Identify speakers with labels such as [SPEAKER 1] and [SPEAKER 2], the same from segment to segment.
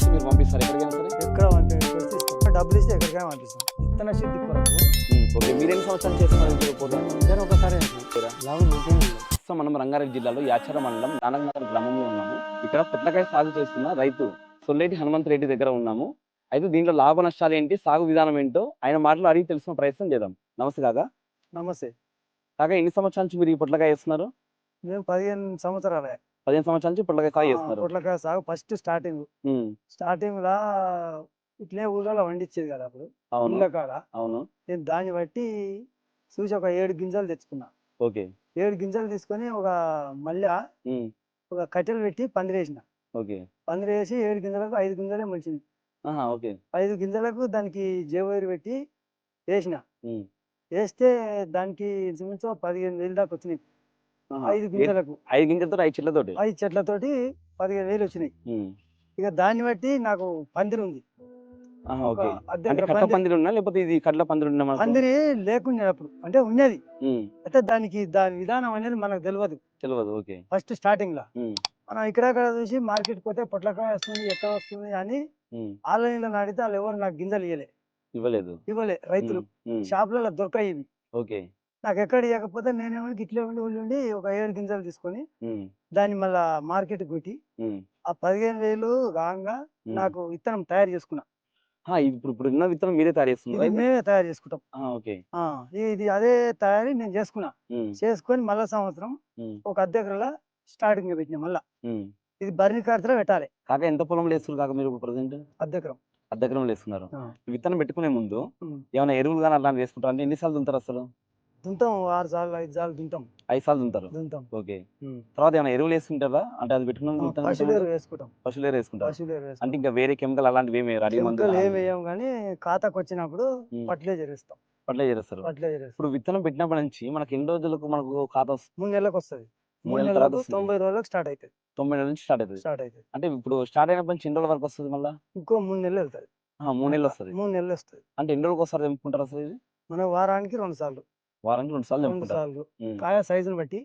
[SPEAKER 1] ఇస్తే మీరు పంపిస్తారు ఎక్కడికైనా సరే?
[SPEAKER 2] ఎక్కడ పంపించి డబ్బులు ఇస్తే ఎక్కడికైనా పంపిస్తాం. విత్తన శుద్ధి కొరకు
[SPEAKER 1] ఓకే. మీరు ఎన్ని సంవత్సరాలు చేస్తున్నారు
[SPEAKER 2] ఒకసారి
[SPEAKER 1] ప్రస్తుతం మనం రంగారెడ్డి జిల్లాలో యాచర మండలం నానక్నగర్ గ్రామంలో ఉన్నాము. ఇక్కడ పొట్లకాయ సాగు చేస్తున్న రైతు సొల్లేటి హనుమంత్ రెడ్డి దగ్గర ఉన్నాము. అయితే దీంట్లో లాభ నష్టాలు ఏంటి సాగు విధానం ఏంటో ఆయన మాటలు అడిగి తెలుసుకునే ప్రయత్నం చేద్దాం. నమస్తే కాగా
[SPEAKER 2] నమస్తే.
[SPEAKER 1] కాగా ఎన్ని సంవత్సరాల నుంచి మీరు ఈ పొట్లకాయ వేస్తున్నారు?
[SPEAKER 2] మేము పదిహేను సంవత్సరాలే.
[SPEAKER 1] పదిహేను సంవత్సరాల నుంచి పొట్లకాయ సాగు చేస్తున్నారు
[SPEAKER 2] పొట్లకాయ సాగు ఫస్ట్ స్టార్టింగ్. స్టార్టింగ్ లా ఇట్లే ఊళ్ళలో వండించేది కదా అప్పుడు.
[SPEAKER 1] అవును.
[SPEAKER 2] ఊళ్ళో కాడ.
[SPEAKER 1] అవును.
[SPEAKER 2] నేను దాన్ని బట్టి చూసి ఒక ఏడు గింజలు తెచ్చుకున్నా.
[SPEAKER 1] ఓకే.
[SPEAKER 2] ఏడు గింజలు తీసుకొని ఒక మళ్ళీ
[SPEAKER 1] ఉమ్,
[SPEAKER 2] ఒక కట్టెలు పెట్టి పందిరేసిన
[SPEAKER 1] ఓకే.
[SPEAKER 2] పందిరేసి ఏడు గింజలకు ఐదు గింజలే మొలిచింది.
[SPEAKER 1] ఓకే.
[SPEAKER 2] ఐదు గింజలకు దానికి జేవైరు పెట్టి వేసిన. వేస్తే దానికి ఇంచుమించు పదిహేను వేలు దాకా వచ్చినాయి. ఐదు గింజలకు.
[SPEAKER 1] ఐదు గింజలతో ఐదు చెట్లతోటి?
[SPEAKER 2] ఐదు చెట్లతోటి పదిహేను వేలు వచ్చినాయి. ఇక దాన్ని బట్టి నాకు పందిరి ఉంది.
[SPEAKER 1] లేకపోతే ఇది కట్ల పందిరి?
[SPEAKER 2] పందిరి లేకుండా అప్పుడు. అంటే ఉన్నది. అయితే దానికి దాని విధానం అనేది మనకు తెలియదు
[SPEAKER 1] తెలియదు ఓకే.
[SPEAKER 2] ఫస్ట్
[SPEAKER 1] స్టార్టింగ్లో.
[SPEAKER 2] మనం ఇక్కడ చూసి మార్కెట్ పోతే పొట్లకాయ వస్తుంది ఎట్లా వస్తుంది అని ఆన్లైన్లో అడిగితే వాళ్ళు ఎవరు నాకు గింజలు ఇవ్వలే
[SPEAKER 1] ఇవ్వలేదు.
[SPEAKER 2] ఇవ్వలే రైతులు. షాపులలో దొరకాయి
[SPEAKER 1] ఓకే.
[SPEAKER 2] నాకు ఎక్కడ ఇవ్వకపోతే నేనేమో ఇట్లా ఉండి ఒక ఏడు గింజలు తీసుకొని దాన్ని మళ్ళా మార్కెట్ కొట్టి ఆ పదిహేను వేలు కాగా. నాకు విత్తనం తయారు చేసుకున్నా.
[SPEAKER 1] ఇప్పుడు ఇప్పుడు ఉన్న విత్తనం మీరే తయారు చేస్తున్నారు
[SPEAKER 2] మేమే తయారు చేసుకుంటాం.
[SPEAKER 1] ఓకే.
[SPEAKER 2] ఇది అదే తయారీ నేను చేసుకున్నా. చేసుకొని మళ్ళా సంవత్సరం ఒక అద్దెకరలా స్టార్టింగ్ పెట్టిన మళ్ళా. ఇది బర్నీ ఖర్చులో పెట్టాలి.
[SPEAKER 1] కాక ఎంత పొలంలో వేస్తున్నారు కాక మీరు ప్రజెంట్?
[SPEAKER 2] అద్దెకరం
[SPEAKER 1] వేస్తున్నారు.
[SPEAKER 2] ఆ.
[SPEAKER 1] విత్తనం పెట్టుకునే ముందు. ఏమైనా ఎరువులు కానీ అలాంటి వేసుకుంటారు? అంటే ఎన్నిసార్లు దుంతారు అసలు?
[SPEAKER 2] దుంతాం ఆరు సార్లు ఐదు సార్లు దుంతాం
[SPEAKER 1] ఐదు సార్లు దుంతారు
[SPEAKER 2] దుంతాం
[SPEAKER 1] ఓకే. తర్వాత ఏమైనా ఎరువులు వేసుకుంటారా? అంటే అది పెట్టుకున్న
[SPEAKER 2] ఆ,
[SPEAKER 1] విత్తనం
[SPEAKER 2] పశువులు ఎరువు వేసుకుంటాం.
[SPEAKER 1] పశువులు ఎరువు అంటే
[SPEAKER 2] వేసుకుంటాం.
[SPEAKER 1] ఇంకా వేరే కెమికల్ అలాంటివి ఏమి అడిగి మందు
[SPEAKER 2] కెమికల్ ఏం వేయం కానీ ఖాతాకు వచ్చినప్పుడు
[SPEAKER 1] ఉమ్.
[SPEAKER 2] ఫర్టిలైజర్ ఇస్తాం
[SPEAKER 1] అట్లే చేస్తారు.
[SPEAKER 2] ఫర్టిలైజర్ ఇస్తాం
[SPEAKER 1] ఇప్పుడు విత్తనం పెట్టినప్పటి నుంచి మనకి ఎన్ని రోజులకు మనకు ఖాతా
[SPEAKER 2] మూడు నెలలకు వస్తుంది.
[SPEAKER 1] మూడు నెలల.
[SPEAKER 2] తొంభై రోజులకు స్టార్ట్ అవుతుంది
[SPEAKER 1] తొంభై నెలల నుంచి స్టార్ట్ అవుతుంది
[SPEAKER 2] స్టార్ట్ అవుతుంది
[SPEAKER 1] అంటే ఇప్పుడు స్టార్ట్ అయినప్పటి నుంచి ఎన్ని రోజుల వరకు వస్తుంది మళ్ళీ?
[SPEAKER 2] ఇంకో మూడు నెలలు వెళ్తుంది.
[SPEAKER 1] మూడు నెలలు వస్తుంది.
[SPEAKER 2] మూడు నెలలు వస్తుంది.
[SPEAKER 1] అంటే ఎన్ని రోజులకు ఒకసారి తెంపుకుంటారు అసలు ఇది?
[SPEAKER 2] మన వారానికి రెండు సార్లు.
[SPEAKER 1] వారానికి రెండు సార్లు
[SPEAKER 2] రెండు
[SPEAKER 1] తెంపుకుంటారు.
[SPEAKER 2] సార్లు.
[SPEAKER 1] ఉమ్.
[SPEAKER 2] కాయ సైజుని బట్టి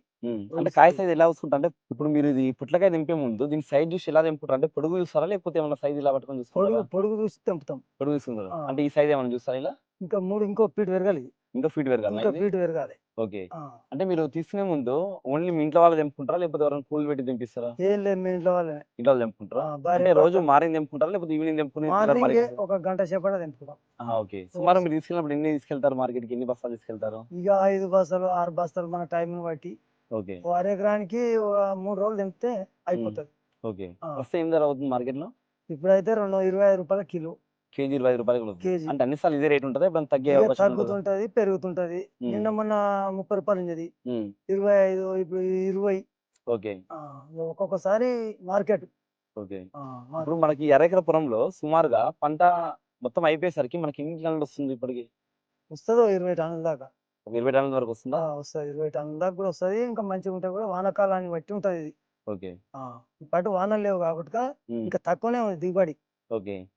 [SPEAKER 1] అంటే కాయ. సైజ్ ఎలా వస్తుంటా అంటే ఇప్పుడు మీరు ఇది పుట్లకాయ దింపే ముందు దీని సైజ్ చూసి ఎలా దింపుతారు అంటే పొడుగు చూస్తారా? లేకపోతే ఏమైనా సైజ్ ఇలా పట్టుకొని
[SPEAKER 2] పొడుగు
[SPEAKER 1] చూస్తారా?
[SPEAKER 2] పొడుగు చూసి తెంపుతాం.
[SPEAKER 1] పొడుగు చూసుకుంటారు?
[SPEAKER 2] ఆ.
[SPEAKER 1] అంటే ఈ సైజ్ ఏమైనా చూస్తారా ఇలా?
[SPEAKER 2] ఇంకా మూడు ఇంకో ఫీట్ పెరగాలి.
[SPEAKER 1] ఇంకా ఫీట్ పెరగాలి
[SPEAKER 2] ఇంకా ఫీట్ పెరగాలి.
[SPEAKER 1] ఓకే. అంటే మీరు తీసుకునే ముందు ఓన్లీ మీ ఇంట్లో వాళ్ళు తెంపుకుంటారా? లేకపోతే ఎవరైనా కూలి పెట్టి తెంపిస్తారా?
[SPEAKER 2] ఏం లేదు మీ ఇంట్లో వాళ్ళే
[SPEAKER 1] ఇంట్లో వాళ్ళు తెంపుకుంటారా? అంటే రోజు మార్నింగ్ తెంపుకుంటారా? లేకపోతే ఈవినింగ్ తెంపుకుని
[SPEAKER 2] ఒక గంట సేపట తెంపుకుంటాం.
[SPEAKER 1] ఓకే. సుమారు మీరు తీసుకెళ్ళినప్పుడు ఎన్ని తీసుకెళ్తారు మార్కెట్కి ఎన్ని బస్తాలు తీసుకెళ్తారు?
[SPEAKER 2] ఇక ఐదు బస్తాలు ఆరు బస్తాలు మన టైం బట్టి.
[SPEAKER 1] ఓకే.
[SPEAKER 2] అర ఎకరానికి ఒక మూడు రోజులు తెంపితే అయిపోతుంది.
[SPEAKER 1] ఓకే. వస్తే ఏం ధర అవుతుంది మార్కెట్లో
[SPEAKER 2] ఇప్పుడైతే రెండు ఇరవై ఐదు రూపాయల కిలో.
[SPEAKER 1] కేజీ ఇరవై రూపాయలు.
[SPEAKER 2] కేజీ.
[SPEAKER 1] అంటే అన్ని సార్లు ఇదే రేట్ ఉంటుంది ఇప్పుడు తగ్గే
[SPEAKER 2] ఇక
[SPEAKER 1] అవకాశం ఉంటుందా?
[SPEAKER 2] తగ్గుతుంటది పెరుగుతుంటది.
[SPEAKER 1] ఉమ్.
[SPEAKER 2] నిన్న మొన్న ముప్పై రూపాయలు
[SPEAKER 1] ఉమ్,
[SPEAKER 2] ఇరవై ఐదు ఇప్పుడు ఇరవై.
[SPEAKER 1] ఓకే.
[SPEAKER 2] ఆ, ఒక్కొక్కసారి మార్కెట్.
[SPEAKER 1] ఓకే. ఇప్పుడు మనకి ఎకర పొలంలో సుమారుగా పంట మొత్తం అయిపోయేసరికి మనకి ఎన్ని టన్నులు వస్తుంది ఇప్పటికి?
[SPEAKER 2] వస్తుంది ఇరవై టన్నుల దాకా.
[SPEAKER 1] ఒక ఇరవై టన్నుల వరకు వస్తుందా?
[SPEAKER 2] వస్తుంది. ఇరవై టన్నుల దాకా కూడా వస్తుంది. ఇంకా మంచిగా ఉంటే కూడా వానాకాలాన్ని బట్టి ఉంటది ఇది.
[SPEAKER 1] ఓకే.
[SPEAKER 2] ఆ, ఇప్పటి వానలు లేవు కాబట్టి
[SPEAKER 1] ఉమ్,
[SPEAKER 2] ఇంకా తక్కువనే ఉంది దిగుబడి.
[SPEAKER 1] ఓకే.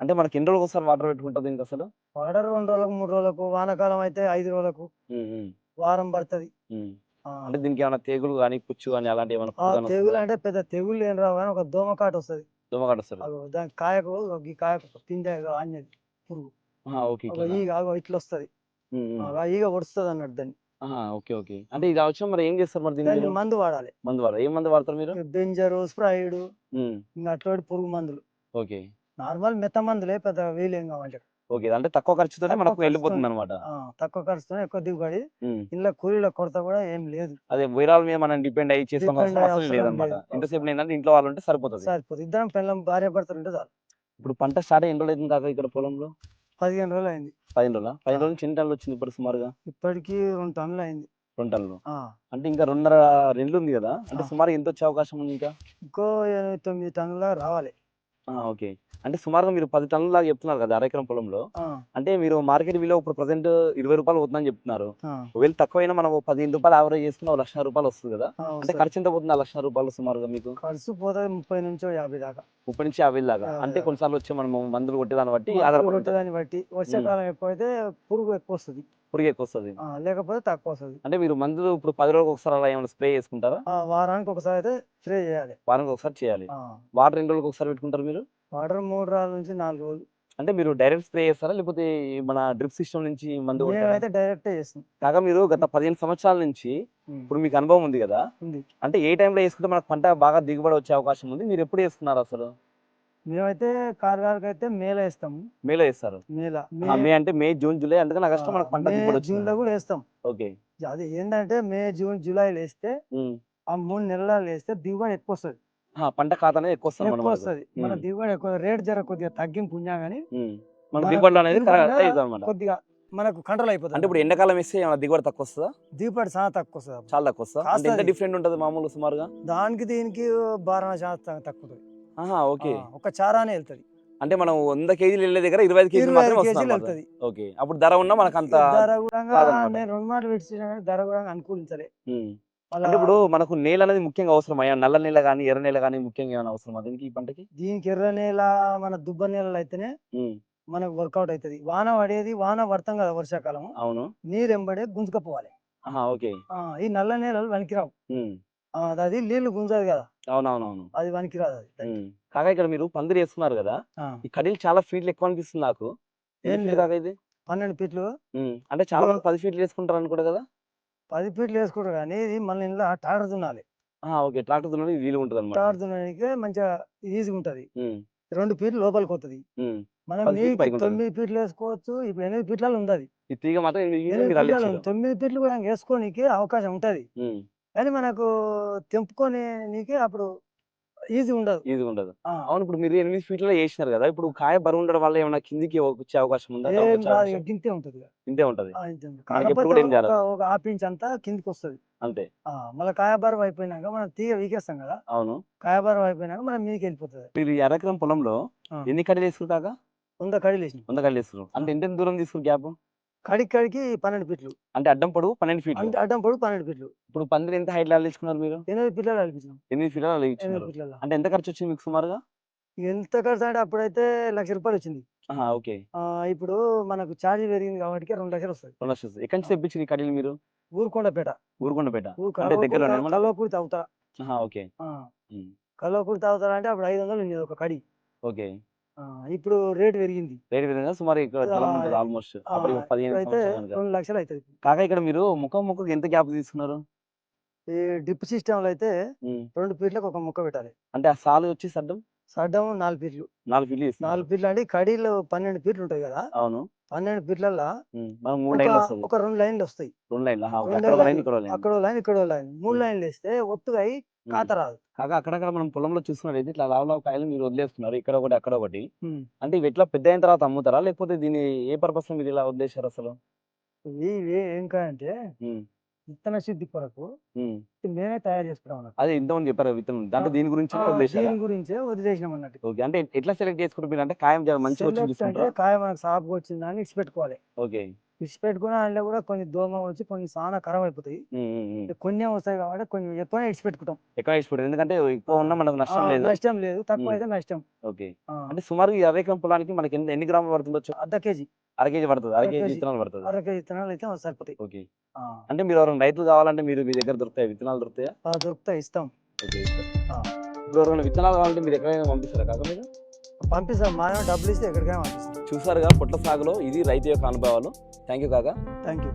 [SPEAKER 1] అంటే మనకి ఎన్ని రోజులకు ఒకసారి వాటర్ పెట్టుకుంటుంది ఇంకా అసలు?
[SPEAKER 2] వాటర్ రెండు రోజులకు మూడు రోజులకు వానాకాలం అయితే ఐదు రోజులకు వారం పడుతుంది.
[SPEAKER 1] అంటే దీనికి ఏమైనా తెగులు కానీ పుచ్చు కానీ అలాంటి ఏమైనా
[SPEAKER 2] తెగులు అంటే పెద్ద తెగులు ఏం రావు కానీ ఒక దోమకాటు వస్తుంది.
[SPEAKER 1] దోమగాడు వస్తుంది.
[SPEAKER 2] దాని కాయకు ఈ కాయకు పిందె ఆన్యది పురుగు. ఈగ ఇట్లా వస్తుంది. ఈగ పొడుస్తుంది అన్నట్టు దాన్ని.
[SPEAKER 1] Okay okay. అంటే ఇది వచ్చిన మరి ఏం చేస్తారు మరి దీన్ని?
[SPEAKER 2] మందు వాడాలి.
[SPEAKER 1] మందు వాడతారు ఏం మందు వాడతారు మీరు?
[SPEAKER 2] బెంజరు స్ప్రైడ్ ఇంకా అటువంటి పురుగు మందులు.
[SPEAKER 1] ఓకే.
[SPEAKER 2] నార్మల్ మెత్త మందులే పెద్ద వీలేం కావాలి
[SPEAKER 1] ఓకే అంటే తక్కువ ఖర్చుతోనే మనకు వెళ్ళిపోతుంది అనమాట
[SPEAKER 2] తక్కువ ఖర్చుతో ఎక్కువ దిగుబడి ఇంట్లో కూలీల కొరత కూడా ఏం లేదు.
[SPEAKER 1] అదే వైరాల మీద మనం డిపెండ్ అయ్యి లేదన్నమాట.
[SPEAKER 2] లేదు.
[SPEAKER 1] ఎంతసేపు ఏంటంటే ఇంట్లో వాళ్ళు ఉంటే సరిపోతుంది.
[SPEAKER 2] సరిపోతుంది. ఇద్దరం పిల్లలు భార్య ఉంటే చాలు.
[SPEAKER 1] ఇప్పుడు పంట స్టార్ట్ ఎన్ని రోజులు అవుతుంది కాక ఇక్కడ పొలంలో?
[SPEAKER 2] పదిహేను రోజులు అయింది.
[SPEAKER 1] పదిహేను రోజుల? పదిహేను. రోజులు చిన్న టన్నులు వచ్చింది ఇప్పుడు సుమారుగా?
[SPEAKER 2] ఇప్పటికి రెండు టన్నులు అయింది.
[SPEAKER 1] రెండు టన్నులు. అంటే ఇంకా రెండున్నర రెండు ఉంది కదా? అంటే. సుమారు ఎంత వచ్చే అవకాశం ఉంది ఇంకా?
[SPEAKER 2] ఇంకో తొమ్మిది టన్నుల రావాలి.
[SPEAKER 1] ఆ, ఓకే. అంటే సుమారుగా మీరు పది టన్నుల దాకా చెప్తున్నారు కదా అరెకరం పొలంలో.
[SPEAKER 2] ఆ,
[SPEAKER 1] అంటే మీరు మార్కెట్ విలువ ఇప్పుడు ప్రజెంట్ ఇరవై రూపాయలు అవుతుందని చెప్తున్నారు.
[SPEAKER 2] ఆ,
[SPEAKER 1] ఒకవేళ తక్కువైనా మనం పదిహేను రూపాయలు యావరేజ్ చేసుకున్న లక్ష రూపాయలు వస్తుంది కదా.
[SPEAKER 2] ఆ,
[SPEAKER 1] అంటే
[SPEAKER 2] వస్తది.
[SPEAKER 1] ఖర్చు ఎంత పోతుంది ఆ లక్ష రూపాయలు సుమారుగా మీకు?
[SPEAKER 2] ఖర్చు పోతుంది ముప్పై నుంచి యాభై దాకా.
[SPEAKER 1] ముప్పై నుంచి యాభై దాకా. అంటే. కొన్నిసార్లు వచ్చి మనం మందులు కొట్టేదాన్ని బట్టి
[SPEAKER 2] మందులు
[SPEAKER 1] ఆధారపడి ఉంటుంది.
[SPEAKER 2] కొట్టేదాన్ని బట్టి. వర్షాకాలం ఎక్కువ అయితే పురుగు ఎక్కువ వస్తుంది.
[SPEAKER 1] పురుగు ఎక్కువ వస్తుంది
[SPEAKER 2] లేకపోతే తక్కువ వస్తుంది
[SPEAKER 1] అంటే మీరు మందులు ఇప్పుడు పది రోజులకు ఒకసారి అలా ఏమైనా స్ప్రే చేసుకుంటారా?
[SPEAKER 2] వారానికి ఒకసారి అయితే స్ప్రే చేయాలి.
[SPEAKER 1] వారానికి ఒకసారి చేయాలి. వాటర్ రెండు రోజులకు ఒకసారి పెట్టుకుంటారు మీరు?
[SPEAKER 2] వాటర్ మూడు రోజుల నుంచి నాలుగు రోజులు.
[SPEAKER 1] అంటే మీరు డైరెక్ట్ స్ప్రే చేస్తారా? లేకపోతే మన డ్రిప్ సిస్టమ్ నుంచి మందు
[SPEAKER 2] డైరెక్ట్ చేస్తాం.
[SPEAKER 1] కాగా మీరు గత పదిహేను సంవత్సరాల నుంచి ఇప్పుడు మీకు అనుభవం ఉంది కదా? అంటే ఏ టైంలో వేసుకుంటే మనకు పంట బాగా దిగుబడి వచ్చే అవకాశం ఉంది? మీరు ఎప్పుడు వేస్తున్నారు అసలు?
[SPEAKER 2] మేమైతే కారుగారికి అయితే మేల వేస్తాం.
[SPEAKER 1] మేలో వేస్తారు.
[SPEAKER 2] మేల.
[SPEAKER 1] మే అంటే మే జూన్ జూలై అందుకని ఆగస్టు మనకు పంట జూన్లో
[SPEAKER 2] కూడా వేస్తాం.
[SPEAKER 1] ఓకే.
[SPEAKER 2] అది ఏంటంటే మే జూన్ జూలైలో వేస్తే. ఆ మూడు నెలలు వేస్తే దిగుబడి ఎక్కువ వస్తుంది.
[SPEAKER 1] పంట ఖాతా ఎక్కువ వస్తుంది
[SPEAKER 2] ఎక్కువ. వస్తుంది. మన. దిగుబడి ఎక్కువ రేట్ జర కొద్దిగా తగ్గింపు ఉన్నా కానీ
[SPEAKER 1] ఉమ్. మన దిగుబడి అనేది
[SPEAKER 2] కొద్దిగా మనకు కంట్రోల్ అయిపోతుంది.
[SPEAKER 1] అంటే ఇప్పుడు ఎండాకాలం వేస్తే దిగుబడి తక్కువ వస్తుందా?
[SPEAKER 2] దిగుబడి చాలా తక్కువ వస్తుంది.
[SPEAKER 1] చాలా తక్కువ వస్తుందా అంటే ఎంత. డిఫరెంట్ ఉంటుంది మామూలు సుమారుగా?
[SPEAKER 2] దానికి దీనికి బారణ శాతం తక్కువ.
[SPEAKER 1] ఓకే.
[SPEAKER 2] ఒక చారానే వెళ్తుంది.
[SPEAKER 1] అంటే మనం వంద కేజీలు వెళ్ళే దగ్గర ఇరవై ఐదు కేజీలు మాత్రమే వస్తుంది ఓకే. అప్పుడు ధర ఉన్నా మనకు అంత
[SPEAKER 2] ధర కూడా. నేను రెండు మాటలు పెట్టిన ధర కూడా అనుకూలించలే
[SPEAKER 1] అంటే ఇప్పుడు మనకు నేల అనేది ముఖ్యంగా అవసరం అయ్యా? నల్ల నేల కానీ ఎర్ర నేల కానీ ముఖ్యంగా ఏమైనా అవసరం దీనికి ఈ పంటకి?
[SPEAKER 2] దీనికి ఎర్ర నేల మన దుబ్బ నేలలు అయితేనే. మనకు వర్కౌట్ అవుతుంది వాన పడేది వాన పడతాం కదా వర్షాకాలం
[SPEAKER 1] అవును.
[SPEAKER 2] నీరు ఎంబడే గుంజుకపోవాలి.
[SPEAKER 1] ఓకే.
[SPEAKER 2] ఈ నల్ల నేలలు వనికిరావు
[SPEAKER 1] ఉమ్.
[SPEAKER 2] అది నీళ్ళు గుంజదు కదా.
[SPEAKER 1] అవునవునవును.
[SPEAKER 2] అది వనికిరాదు అది.
[SPEAKER 1] ఉమ్. కాగా ఇక్కడ మీరు పందిరి వేస్తున్నారు కదా. ఈ కడీలు చాలా ఫీట్లు ఎక్కువ అనిపిస్తుంది నాకు.
[SPEAKER 2] ఏం లేదు.
[SPEAKER 1] కాగా ఇది?
[SPEAKER 2] పన్నెండు ఫీట్లు.
[SPEAKER 1] అంటే చాలా మంది పది ఫీట్లు వేసుకుంటారు అనుకుంటా కదా?
[SPEAKER 2] పది ఫీట్లు వేసుకుంటారు కానీ ఇది మళ్ళీ ఇంట్లో టాటర్ దున్నాలి.
[SPEAKER 1] ఓకే. ట్రాక్టర్ దున్నది వీలు ఉంటుంది అనమాట
[SPEAKER 2] టాటర్ దున్నడానికి మంచిగా ఈజీగా ఉంటది. రెండు ఫీట్లు లోపలికి పోతుంది మనం. తొమ్మిది ఫీట్లు వేసుకోవచ్చు. ఇప్పుడు ఎనిమిది ఫీట్లలో ఉంది. తొమ్మిది ఫీట్లు కూడా వేసుకోనికి అవకాశం ఉంటది. కానీ మనకు తెంపుకొని నీకే అప్పుడు ఈజీ ఉండదు.
[SPEAKER 1] ఈజీగా ఉండదు.
[SPEAKER 2] ఆ,
[SPEAKER 1] అవును ఇప్పుడు మీరు ఎనిమిది ఫీట్లలో వేసినారు కదా ఇప్పుడు కాయ బరువు ఉండడం వల్ల ఏమైనా కిందికి వచ్చే అవకాశం ఉందా?
[SPEAKER 2] ఏం
[SPEAKER 1] వచ్చే
[SPEAKER 2] రాదు
[SPEAKER 1] అవకాశం?
[SPEAKER 2] ఇక గింతే ఉంటది ఇక.
[SPEAKER 1] ఇంతే ఉంటది.
[SPEAKER 2] ఆ, ఇంతే ఉంది.
[SPEAKER 1] మనకి ఎప్పుడు
[SPEAKER 2] కాకపోతే
[SPEAKER 1] కూడా ఏం చేయాలి?
[SPEAKER 2] ఒక- ఒక హాఫ్ ఇంచ్ అంతా కిందికి వస్తుంది
[SPEAKER 1] అంతే
[SPEAKER 2] మళ్ళీ కాయబారం అయిపోయినాక మనం తీగ వీకేస్తాం కదా.
[SPEAKER 1] అవును.
[SPEAKER 2] కాయబారం అయిపోయినాక మనం మీదకి వెళ్ళిపోతుంది.
[SPEAKER 1] మీరు ఈ పొలంలో
[SPEAKER 2] ఆ.
[SPEAKER 1] ఎన్ని కడీలు వేసుకుంటాక
[SPEAKER 2] వంద కడిలు వేసినాం.
[SPEAKER 1] వంద కడీలు వేసుకున్నారు అంటే ఎంత దూరం తీసుకుని గ్యాప్?
[SPEAKER 2] కడికి కడికి పన్నెండు ఫీట్లు.
[SPEAKER 1] అంటే అడ్డం పొడవు పన్నెండు ఫీట్లు.
[SPEAKER 2] అంటే అడ్డం పొడు పన్నెండు ఫీట్లు.
[SPEAKER 1] ఇప్పుడు పందిరి ఎంత హైట్ అల్లించుకున్నారు మీరు?
[SPEAKER 2] ఎనిమిది ఫీట్లు అల్పించినాం
[SPEAKER 1] ఎనిమిది అల్లించుకున్నారు
[SPEAKER 2] ఫీట్లలో
[SPEAKER 1] అంటే ఎంత ఖర్చు వచ్చింది మీకు సుమారుగా?
[SPEAKER 2] ఎంత ఖర్చు అంటే అప్పుడైతే లక్ష రూపాయలు వచ్చింది.
[SPEAKER 1] ఓకే.
[SPEAKER 2] ఇప్పుడు మనకు ఛార్జ్ పెరిగింది కాబట్టి రెండు లక్షలు వస్తుంది
[SPEAKER 1] రెండు లక్షలు వస్తుంది. ఎక్కడి నుంచి తెప్పించారు ఈ కడీలు మీరు?
[SPEAKER 2] ఊరుకొండపేట.
[SPEAKER 1] ఊరుకొండపేట.
[SPEAKER 2] ఊరు
[SPEAKER 1] అంటే దగ్గరలోనే
[SPEAKER 2] కలవకూరు తాగుతా
[SPEAKER 1] ఓకే.
[SPEAKER 2] కలవకూరు తాగుతారా అంటే అప్పుడు ఐదు వందలు ఉండేది ఒక కడి
[SPEAKER 1] ఓకే.
[SPEAKER 2] ఇప్పుడు రేట్ పెరిగింది.
[SPEAKER 1] రేట్ విధంగా సుమారు ఇక్కడ ఉంటుంది ఆల్మోస్ట్. అప్పుడు పదిహేను
[SPEAKER 2] అయితే. రెండు లక్షలు అవుతుంది
[SPEAKER 1] కాగా ఇక్కడ మీరు ముఖం ముఖం ఎంత గ్యాప్ తీసుకున్నారు?
[SPEAKER 2] ఈ డ్రిప్ సిస్టమ్లో అయితే రెండు ఫీట్లకు ఒక ముక్క పెట్టాలి.
[SPEAKER 1] అంటే ఆ సాలు వచ్చి సడ్డం?
[SPEAKER 2] సడ్డం నాలుగు ఫీట్లు.
[SPEAKER 1] నాలుగు ఫీట్లు.
[SPEAKER 2] నాలుగు ఫీట్లు అంటే కడీలు పన్నెండు ఫీట్లు ఉంటాయి కదా?
[SPEAKER 1] అవును.
[SPEAKER 2] పన్నెండు ఫీట్లల్లో ఒక రెండు లైన్లు వస్తాయి.
[SPEAKER 1] రెండు లైన్లు? అక్కడ లైన్. ఇక్కడ లైన్.
[SPEAKER 2] అక్కడ లైన్ ఇక్కడ లైన్ మూడు. లైన్లు వేస్తే ఒత్తుగా అయి. కాత రాదు.
[SPEAKER 1] కాగా అక్కడక్కడ మనం పొలంలో చూసుకున్నట్టయితే ఇట్లా లావు లావు కాయలు మీరు వదిలేస్తున్నారు. ఇక్కడ ఒకటి అక్కడ ఒకటి. అంటే ఇవి ఎట్లా పెద్ద అయిన తర్వాత అమ్ముతారా? లేకపోతే దీన్ని ఏ పర్పస్ మీరు ఇలా వదిలేశారు అసలు?
[SPEAKER 2] ఇవి ఏం కాదంటే విత్తన శుద్ధి కొరకు మేమే తయారు చేసుకున్నాం.
[SPEAKER 1] అదే ఇంతమంది చెప్పారు విత్తనం. దాంట్లో దీని గురించి
[SPEAKER 2] దీని గురించే వదిలేసినాం అన్నట్టు.
[SPEAKER 1] ఓకే. అంటే ఎట్లా సెలెక్ట్ చేసుకుంటారు మీరు? అంటే కాయం మంచిగా
[SPEAKER 2] కాయ మనకు సాపుగా వచ్చిందని ఇచ్చి పెట్టుకోవాలి
[SPEAKER 1] ఓకే.
[SPEAKER 2] ఇచ్చి పెట్టుకుని అందులో కూడా కొన్ని దోమ వచ్చి కొన్ని చాలా ఖరాబ్ అయిపోతాయి. కొన్ని వస్తాయి కాబట్టి కొంచెం ఎక్కువ ఇచ్చి పెట్టుకుంటాం
[SPEAKER 1] ఎక్కువ ఇష్టపడదు ఎందుకంటే ఎక్కువ ఉన్నా మనకు నష్టం లేదు.
[SPEAKER 2] నష్టం లేదు. తక్కువ. అయితే నష్టం.
[SPEAKER 1] ఓకే. అంటే సుమారు ఈ అరవై ఎకరం పొలానికి మనకి ఎన్ని గ్రాములు పడుతుండొచ్చు
[SPEAKER 2] అర్ధ కేజీ.
[SPEAKER 1] అర కేజీ పడుతుంది. అర కేజీ. విత్తనాలు పడుతుంది.
[SPEAKER 2] అర కేజీ విత్తనాలు అయితే సరిపోతాయి.
[SPEAKER 1] ఓకే. అంటే మీరు ఎవరైనా రైతులు కావాలంటే మీరు మీ దగ్గర దొరుకుతాయి? విత్తనాలు దొరుకుతాయా?
[SPEAKER 2] దొరుకుతాయి. ఇస్తాం.
[SPEAKER 1] ఓకే ఇప్పుడు ఎవరైనా విత్తనాలు కావాలంటే మీరు ఎక్కడైనా పంపిస్తారా? కాక మీరు
[SPEAKER 2] పంపిస్తాం. మా డబ్బులు ఇస్తే ఎక్కడికైనా పంపిస్తాం.
[SPEAKER 1] చూసారుగా పొట్ల సాగులో ఇది రైతు యొక్క అనుభవాలు. థ్యాంక్ యూ కాకా
[SPEAKER 2] థ్యాంక్ యూ